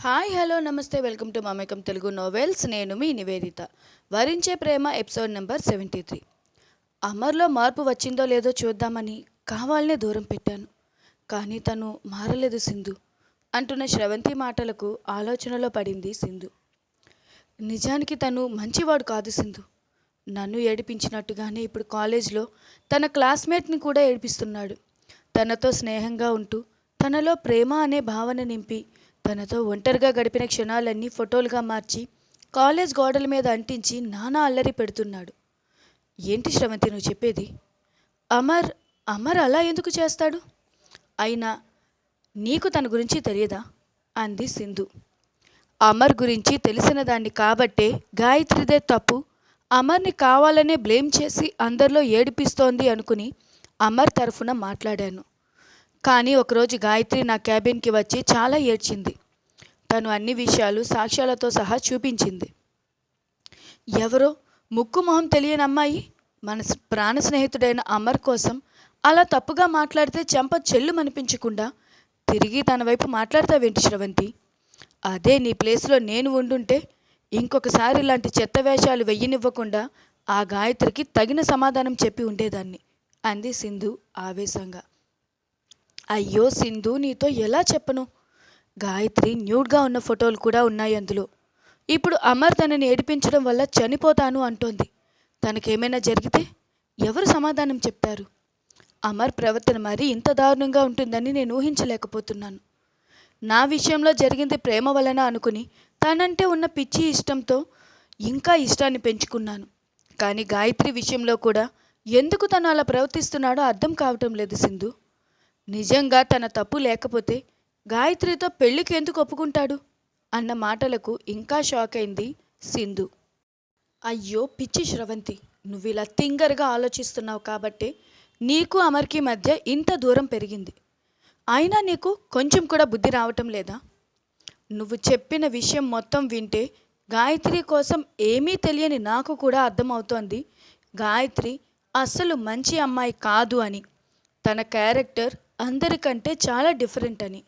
Hi hello నమస్తే welcome to Mamekam Telugu novels. నేను మీ నివేదిత. వరించే ప్రేమ ఎపిసోడ్ నెంబర్ సెవెంటీ త్రీ. అమర్లో మార్పు వచ్చిందో లేదో చూద్దామని కావాలనే దూరం పెట్టాను. కానీ తను మారలేదు సింధు. అంటున్న శ్రవంతి మాటలకు ఆలోచనలో పడింది సింధు. నిజానికి తను మంచివాడు కాదు సింధు. నన్ను ఏడిపించినట్టుగానే ఇప్పుడు కాలేజ్లో తన క్లాస్మేట్ని కూడా ఏడిపిస్తున్నాడు. తనతో స్నేహంగా ఉంటూ తనలో ప్రేమ అనే భావన నింపి తనతో ఒంటరిగా గడిపిన క్షణాలన్నీ ఫోటోలుగా మార్చి కాలేజ్ గోడల మీద అంటించి నానా అల్లరి పెడుతున్నాడు. ఏంటి శ్రవంతి నువ్వు చెప్పేది? అమర్ అమర్ అలా ఎందుకు చేస్తాడు? అయినా నీకు తన గురించి తెలియదా? అంది సింధు. అమర్ గురించి తెలిసిన దాన్ని కాబట్టే గాయత్రిదే తప్పు. అమర్ని కావాలనే బ్లేమ్ చేసి అందరిలో ఏడిపిస్తోంది అనుకుని అమర్ తరఫున మాట్లాడాను. కానీ ఒకరోజు గాయత్రి నా క్యాబిన్కి వచ్చి చాలా ఏడ్చింది. తను అన్ని విషయాలు సాక్ష్యాలతో సహా చూపించింది. ఎవరో? ముక్కు మొహం తెలియని అమ్మాయి? మన ప్రాణ స్నేహితుడైన అమర్ కోసం అలా తప్పుగా మాట్లాడితే చెంప చెల్లు అనిపించకుండా తిరిగి తన వైపు మాట్లాడతావేంటి శ్రవంతి? అదే నీ ప్లేస్లో నేను ఉండుంటే ఇంకొకసారి ఇలాంటి చెత్త వేషాలు వెయ్యనివ్వకుండా ఆ గాయత్రికి తగిన సమాధానం చెప్పి ఉండేదాన్ని అంది సింధు ఆవేశంగా. అయ్యో సింధు నీతో ఎలా చెప్పను? గాయత్రి న్యూడ్గా ఉన్న ఫోటోలు కూడా ఉన్నాయి అందులో. ఇప్పుడు అమర్ తనని ఏడిపించడం వల్ల చనిపోతాను అంటోంది. తనకేమైనా జరిగితే ఎవరు సమాధానం చెప్తారు? అమర్ ప్రవర్తన మరీ ఇంత దారుణంగా ఉంటుందని నేను ఊహించలేకపోతున్నాను. నా విషయంలో జరిగింది ప్రేమ వలన అనుకుని తనంటే ఉన్న పిచ్చి ఇష్టంతో ఇంకా ఇష్టాన్ని పెంచుకున్నాను. కానీ గాయత్రి విషయంలో కూడా ఎందుకు తను అలా ప్రవర్తిస్తున్నాడో అర్థం కావటం లేదు సింధు. నిజంగా తన తప్పు లేకపోతే గాయత్రితో పెళ్ళికి ఎందుకు ఒప్పుకుంటాడు? అన్న మాటలకు ఇంకా షాక్ అయింది సింధు. అయ్యో పిచ్చి శ్రవంతి. నువ్వు ఇలా తింగర్గా ఆలోచిస్తున్నావు కాబట్టి నీకు అమర్కి మధ్య ఇంత దూరం పెరిగింది. అయినా నీకు కొంచెం కూడా బుద్ధి రావటం లేదా? నువ్వు చెప్పిన విషయం మొత్తం వింటే గాయత్రి కోసం ఏమీ తెలియని నాకు కూడా అర్థమవుతోంది. గాయత్రి అస్సలు మంచి అమ్మాయి కాదు అని. తన క్యారెక్టర్ అందరికంటే చాలా డిఫరెంట్ అని.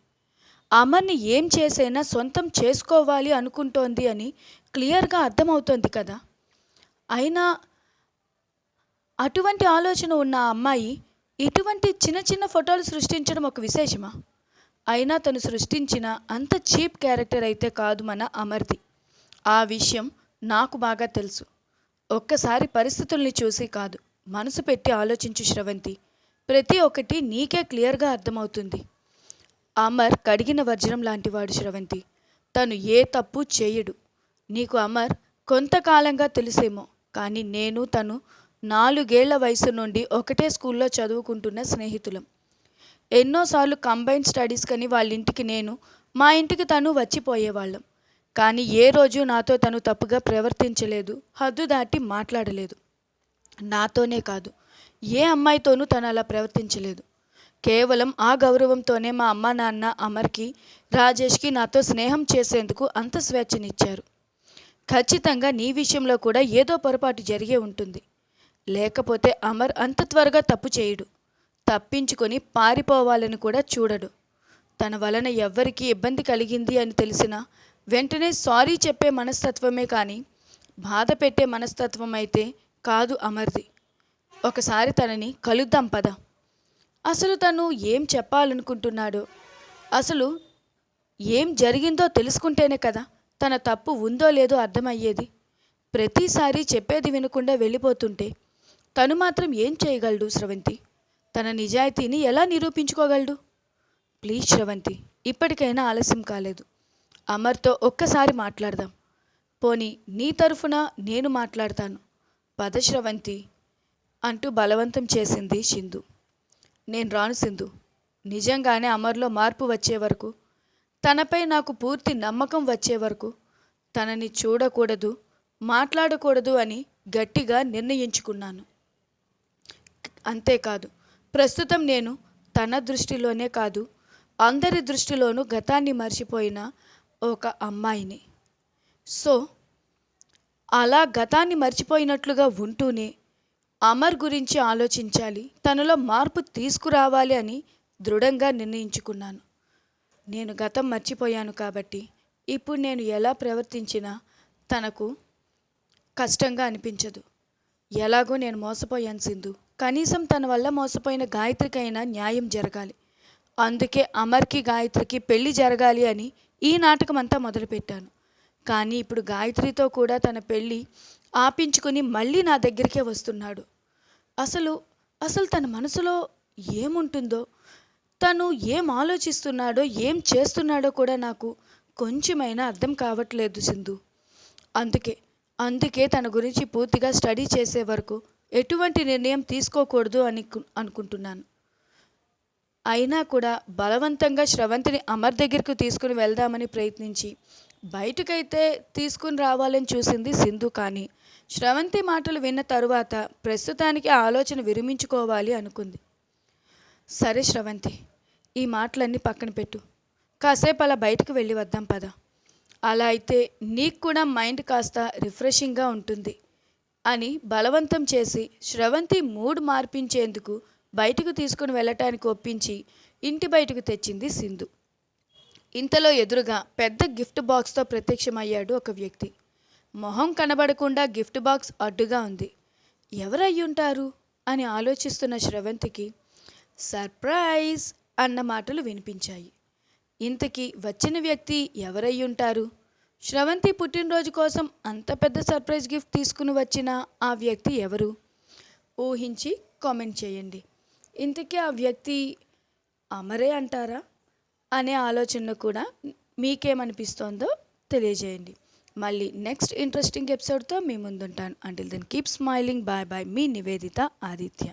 అమర్ని ఏం చేసైనా సొంతం చేసుకోవాలి అనుకుంటోంది అని క్లియర్గా అర్థమవుతోంది కదా. అయినా అటువంటి ఆలోచన ఉన్న ఆ అమ్మాయి ఇటువంటి చిన్న చిన్న ఫోటోలు సృష్టించడం ఒక విశేషమా? అయినా తను సృష్టించిన అంత చీప్ క్యారెక్టర్ అయితే కాదు మన అమర్ది. ఆ విషయం నాకు బాగా తెలుసు. ఒక్కసారి పరిస్థితుల్ని చూసి కాదు మనసు పెట్టి ఆలోచించు శ్రవంతి. ప్రతి ఒక్కటి నీకే క్లియర్గా అర్థమవుతుంది. అమర్ కడిగిన వజ్రం లాంటివాడు శ్రవంతి. తను ఏ తప్పు చేయడు? నీకు అమర్ కొంతకాలంగా తెలుసేమో కానీ నేను తను నాలుగేళ్ళ వయసు నుండి ఒకటే స్కూల్లో చదువుకుంటున్న స్నేహితులం. ఎన్నోసార్లు కంబైన్ స్టడీస్ కని వాళ్ళ ఇంటికి నేను మా ఇంటికి తను వచ్చిపోయేవాళ్ళం. కానీ ఏ రోజు నాతో తను తప్పుగా ప్రవర్తించలేదు హద్దు దాటి మాట్లాడలేదు. నాతోనే కాదు ఏ అమ్మాయితోనూ తను అలా ప్రవర్తించలేదు. కేవలం ఆ గౌరవంతోనే మా అమ్మ నాన్న అమర్కి రాజేష్కి నాతో స్నేహం చేసేందుకు అంత స్వేచ్ఛనిచ్చారు. ఖచ్చితంగా నీ విషయంలో కూడా ఏదో పొరపాటు జరిగే ఉంటుంది. లేకపోతే అమర్ అంత త్వరగా తప్పు చేయడు. తప్పించుకొని పారిపోవాలని కూడా చూడడు. తన వలన ఎవ్వరికీ ఇబ్బంది కలిగింది అని తెలిసినా వెంటనే సారీ చెప్పే మనస్తత్వమే కానీ బాధ పెట్టే మనస్తత్వం అయితే కాదు అమర్ది. ఒకసారి తనని కలుద్దాం పద. అసలు తను ఏం చెప్పాలనుకుంటున్నాడో? అసలు ఏం జరిగిందో తెలుసుకుంటేనే కదా తన తప్పు ఉందో లేదో అర్థమయ్యేది. ప్రతిసారి చెప్పేది వినకుండా వెళ్ళిపోతుంటే తను మాత్రం ఏం చేయగలడు స్రవంతి? తన నిజాయితీని ఎలా నిరూపించుకోగలడు? ప్లీజ్ శ్రవంతి ఇప్పటికైనా ఆలస్యం కాలేదు. అమర్తో ఒక్కసారి మాట్లాడదాం. పోనీ నీ తరఫున నేను మాట్లాడతాను. పద శ్రవంతి అంటూ బలవంతం చేసింది సింధు. నేను రాను సింధు. నిజంగానే అమర్లో మార్పు వచ్చే వరకు తనపై నాకు పూర్తి నమ్మకం వచ్చే వరకు తనని చూడకూడదు మాట్లాడకూడదు అని గట్టిగా నిర్ణయించుకున్నాను. అంతేకాదు ప్రస్తుతం నేను తన దృష్టిలోనే కాదు అందరి దృష్టిలోనూ గతాన్ని మర్చిపోయిన ఒక అమ్మాయిని. సో అలా గతాన్ని మర్చిపోయినట్లుగా ఉంటూనే అమర్ గురించి ఆలోచించాలి తనలో మార్పు తీసుకురావాలి అని దృఢంగా నిర్ణయించుకున్నాను. నేను గతం మర్చిపోయాను కాబట్టి ఇప్పుడు నేను ఎలా ప్రవర్తించినా తనకు కష్టంగా అనిపించదు. ఎలాగో నేను మోసపోయాను సింధు. కనీసం తన వల్ల మోసపోయిన గాయత్రికైనా న్యాయం జరగాలి. అందుకే అమర్కి గాయత్రికి పెళ్ళి జరగాలి అని ఈ నాటకం అంతా మొదలుపెట్టాను. కానీ ఇప్పుడు గాయత్రితో కూడా తన పెళ్ళి ఆపించుకుని మళ్ళీ నా దగ్గరికే వస్తున్నాడు. అసలు అసలు తన మనసులో ఏముంటుందో తను ఏం ఆలోచిస్తున్నాడో ఏం చేస్తున్నాడో కూడా నాకు కొంచెమైనా అర్థం కావట్లేదు సింధు. అందుకే అందుకే తన గురించి పూర్తిగా స్టడీ చేసే వరకు ఎటువంటి నిర్ణయం తీసుకోకూడదు అని అనుకుంటున్నాను. అయినా కూడా బలవంతంగా శ్రవంతిని అమర్ దగ్గరకు తీసుకుని వెళ్దామని ప్రయత్నించి బయటకైతే తీసుకుని రావాలని చూసింది సింధు కానీ. శ్రవంతి మాటలు విన్న తరువాత ప్రస్తుతానికి ఆలోచన విరమించుకోవాలి అనుకుంది. సరే శ్రవంతి ఈ మాటలన్నీ పక్కన పెట్టు. కాసేపు అలా బయటకు వెళ్ళి వద్దాం పద. అలా అయితే నీకు కూడా మైండ్ కాస్త రిఫ్రెషింగ్గా ఉంటుంది అని బలవంతం చేసి శ్రవంతి మూడ్ మార్పించేందుకు బయటకు తీసుకుని వెళ్ళటానికి ఒప్పించి ఇంటి బయటకు తెచ్చింది సింధు. ఇంతలో ఎదురుగా పెద్ద గిఫ్ట్ బాక్స్తో ప్రత్యక్షమయ్యాడు ఒక వ్యక్తి. మొహం కనబడకుండా గిఫ్ట్ బాక్స్ అడ్డుగా ఉంది. ఎవరయ్యుంటారు? అని ఆలోచిస్తున్న శ్రవంతికి సర్ప్రైజ్ అన్న మాటలు వినిపించాయి. ఇంతకీ వచ్చిన వ్యక్తి ఎవరయ్యుంటారు? శ్రవంతి పుట్టినరోజు కోసం అంత పెద్ద సర్ప్రైజ్ గిఫ్ట్ తీసుకుని వచ్చిన ఆ వ్యక్తి ఎవరు? ఊహించి కామెంట్ చేయండి. ఇంతకీ ఆ వ్యక్తి అమరే అంటారా? అనే ఆలోచన కూడా మీకేమనిపిస్తోందో తెలియజేయండి. మళ్ళీ నెక్స్ట్ ఇంట్రెస్టింగ్ ఎపిసోడ్తో మీ ముందుంటాను. Until then keep smiling bye bye మీ నివేదిత ఆదిత్య.